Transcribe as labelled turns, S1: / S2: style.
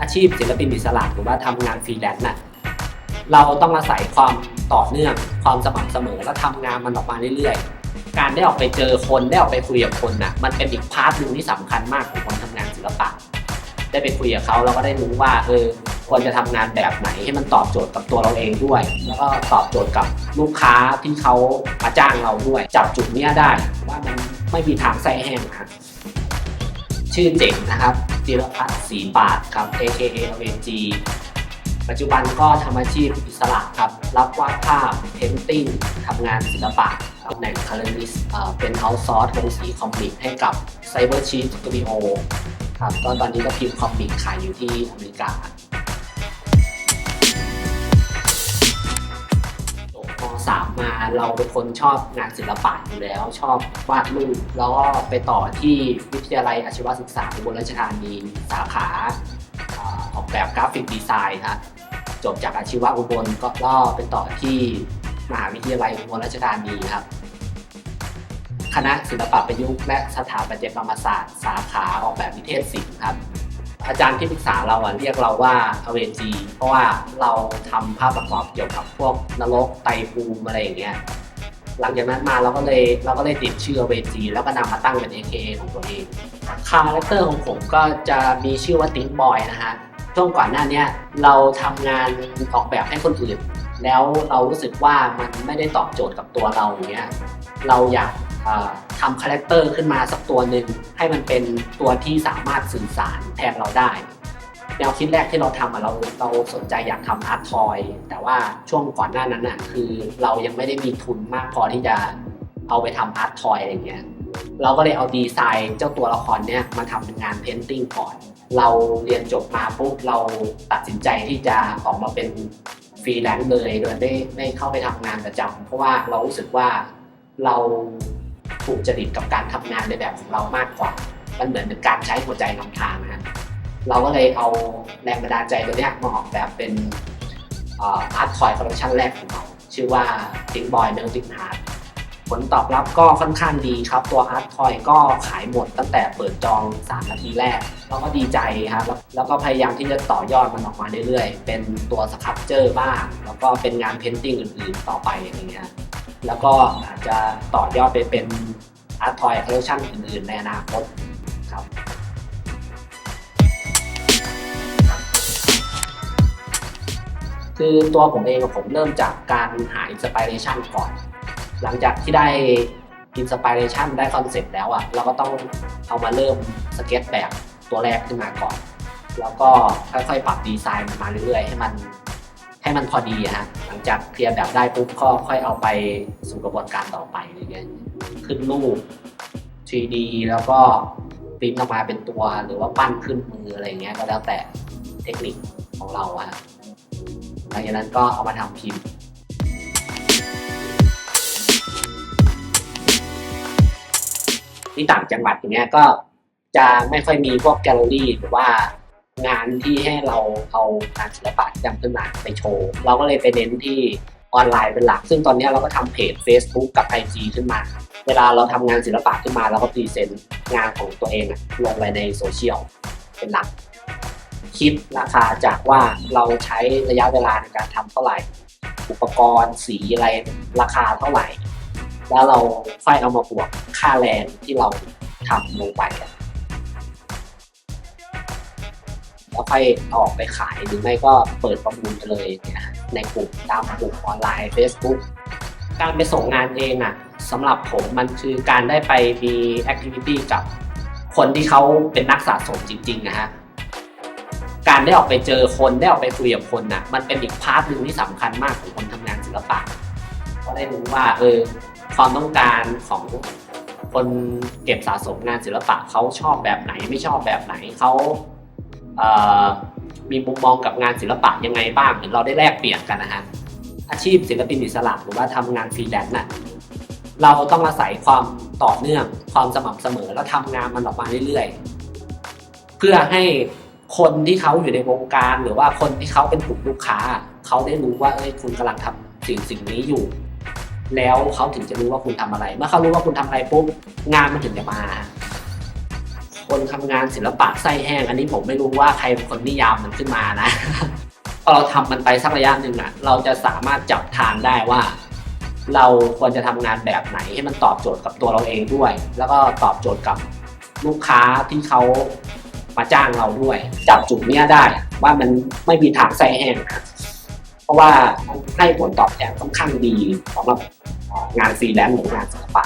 S1: อาชีพศิลปินอิสระหรือว่าทำงานฟรีแลนซ์น่ะเราต้องอาศัยความต่อเนื่องความสม่ำเสมอและทำงานมันออกมาเรื่อยๆ การได้ออกไปเจอคนได้ออกไปคุยกับคนน่ะมันเป็นอีกพาร์ทหนึ่งที่สำคัญมากของคนทำงานศิลปะ ได้ไปคุยกับเขาเราก็ได้รู้ว่าเออควรจะทำงานแบบไหนให้มันตอบโจทย์กับตัวเราเองด้วย แล้วก็ตอบโจทย์กับลูกค้าที่เขามาจ้างเราด้วย จับจุดเนี้ยได้ว่ามันไม่มีทางไส้แห้งนะชื่อเจ๋งนะครับ จิรพัฒน์ศรีปาดครับ AKA LNG ปัจจุบันก็ทำอาชีพอิสระครับ รับวาดภาพเพนติ้งทำงานศิลปะตำแหน่งคาร์ลิสเป็นเอาซอร์สลงสีคอมมิกให้กับ Cyber Cheat Studio ครับตอนตอนนี้ก็พิมพ์คอมิกขายอยู่ที่อเมริกา บมมาเราเป็นคนชอบงานศิลปะอยู่แล้ว ชอบวาดรูปแล้วก็ไปต่อที่วิทยาลัยอาชีวศึกษาอุบลราชธานีสาขาอ่าออกแบบกราฟิกดีไซน์ครับจบจากอาชีวะอุบลก็ล่อไปต่อที่มหาวิทยาลัยอุบลราชธานีครับ คณะศิลปะประยุกต์และสถาปัตยกรรมศาสตร์ สาขาออกแบบนิเทศศิลป์ครับ อาจารย์ที่ปรึกษาเราอะเรียกเราว่าอเวจีเพราะว่าเราทำภาพประกอบเกี่ยวกับพวกนรกไตรภูมิอะไรอย่างเงี้ยหลังจากนั้นมาเราก็เลยเราก็เลยติดชื่ออเวจีแล้วก็นำมาตั้งเป็น AKA ของตัวเองคาแรคเตอร์ของผมก็จะมีชื่อว่าติ๊งบอยนะฮะช่วงก่อนหน้านี้เราทำงานออกแบบให้คนอื่น แล้วเรารู้สึกว่ามันไม่ได้ตอบโจทย์กับตัวเราอย่างเงี้ยเราอยาก ทำคาแรคเตอร์ขึ้นมาสักตัวหนึ่งให้มันเป็นตัวที่สามารถสื่อสารแทนเราได้ แนวคิดแรกที่เราทำเราเราสนใจอยากทำอาร์ตทอย แต่ว่าช่วงก่อนหน้านั้นน่ะคือเรายังไม่ได้มีทุนมากพอที่จะเอาไปทำอาร์ตทอยอะไรเงี้ยเราก็เลยเอาดีไซน์เจ้าตัวละครเนี้ยมาทำเป็นงานเพนติ้งก่อน เราเรียนจบมาปุ๊บเราตัดสินใจที่จะออกมาเป็นฟรีแลนซ์เลยโดยไม่ไม่เข้าไปทำงานประจำเพราะว่าเรารู้สึกว่าเรา ถูกจริตกับการทำงานในแบบของเรามากกว่า มันเหมือนเป็นการใช้หัวใจนำทางนะฮะเราก็เลยเอาแรงบันดาลใจตัวนี้มาออกแบบเป็นอาร์ตคอยคอลเลคชันแรกของเรา ชื่อว่า Think Boy Melting Heart ผลตอบรับก็ค่อนข้างดีครับ ตัวอาร์ตคอยก็ขายหมดตั้งแต่เปิดจอง 3 นาทีแรก เราก็ดีใจครับแล้วแล้วก็พยายามที่จะต่อยอดมันออกมาเรื่อยๆ เป็นตัวสครับเจอร์บ้าง แล้วก็เป็นงานเพนติ้งอื่นๆ ต่อไปอย่างเงี้ย แล้วก็อาจจะต่อยอดไปเป็นอาร์ตทอยคอลเลคชันอื่นๆในอนาคตครับคือตัวผมเองผมเริ่มจากการหาอินสปิเรชันก่อน หลังจากที่ได้อินสปิเรชันได้คอนเซ็ปต์แล้วอะเราก็ต้องเอามาเริ่มสเก็ตแบบตัวแรกขึ้นมาก่อน แล้วก็ค่อยๆปรับดีไซน์มันมาเรื่อยๆ ให้มัน ให้มันพอดีฮะหลังจากเคลียร์แบบได้ปุ๊บก็ค่อยเอาไปสู่กระบวนการต่อไปอะไรเงี้ยขึ้นรูป 3D แล้วก็ปริ้นออกมาเป็นตัวหรือว่าปั้นขึ้นมืออะไรเงี้ยก็แล้วแต่เทคนิคของเราอะหลังจากนั้นก็เอามาทำพิมพ์ที่ต่างจังหวัดอย่างเงี้ยก็จะไม่ค่อยมีพวกแกลเลอรี่หรือว่า งานที่ให้เราเอางานศิลปะที่ทำขึ้นมาไปโชว์ เราก็เลยไปเน้นที่ออนไลน์เป็นหลัก ซึ่งตอนนี้เราก็ทำเพจ Facebook กับ IG ขึ้นมา เวลาเราทำงานศิลปะขึ้นมาเราก็พรีเซนต์งานของตัวเองลงไปในโซเชียลเป็นหลัก คิดราคาจากว่าเราใช้ระยะเวลาในการทำเท่าไหร่ อุปกรณ์สีอะไรราคาเท่าไหร่ แล้วเราค่อยเอามาบวกค่าแรงที่เราทำลงไป แล้วค่อยออกไปขายหรือไม่ก็เปิดประมูลไปเลยเนี่ยในกลุ่มตามกลุ่มออนไลน์ Facebook การไปส่งงานเองอะสำหรับผมมันคือการได้ไปมีแอคทิวิตี้กับคนที่เขาเป็นนักสะสมจริงๆนะฮะการได้ออกไปเจอคนได้ออกไปคุยกับคนน่ะมันเป็นอีกพาร์ทหนึ่งที่สำคัญมากของคนทำงานศิลปะก็ได้รู้ว่าเออความต้องการของคนเก็บสะสมงานศิลปะเขาชอบแบบไหนไม่ชอบแบบไหนเขา มีมุมมองกับงานศิลปะยังไงบ้างเหมือนเราได้แลกเปลี่ยนกันนะฮะ อาชีพศิลปินอิสระหรือว่าทำงานฟรีแลนซ์น่ะ เราต้องอาศัยความต่อเนื่อง ความสม่ำเสมอ แล้วทำงานมันออกมาเรื่อยๆ เพื่อให้คนที่เขาอยู่ในวงการ หรือว่าคนที่เขาเป็นกลุ่มลูกค้า เขาได้รู้ว่าเอ้ยคุณกำลังทำสิ่งสิ่งนี้อยู่ แล้วเขาถึงจะรู้ว่าคุณทำอะไร เมื่อเขารู้ว่าคุณทำอะไรปุ๊บงานมันถึงจะมา คนทำงานศิลปะไส้แห้ง อันนี้ผมไม่รู้ว่าใครเป็นคนนิยามมันขึ้นมานะ พอเราทำมันไปสักระยะหนึ่งอะ เราจะสามารถจับทางได้ว่า เราควรจะทำงานแบบไหนให้มันตอบโจทย์กับตัวเราเองด้วย แล้วก็ตอบโจทย์กับลูกค้าที่เขามาจ้างเราด้วย จับจุดเนี้ยได้ว่ามันไม่มีทางไส้แห้งนะเพราะว่าให้ผลตอบแทนค่อนข้างดีสำหรับงานฟรีแลนซ์หรืองานศิลปะ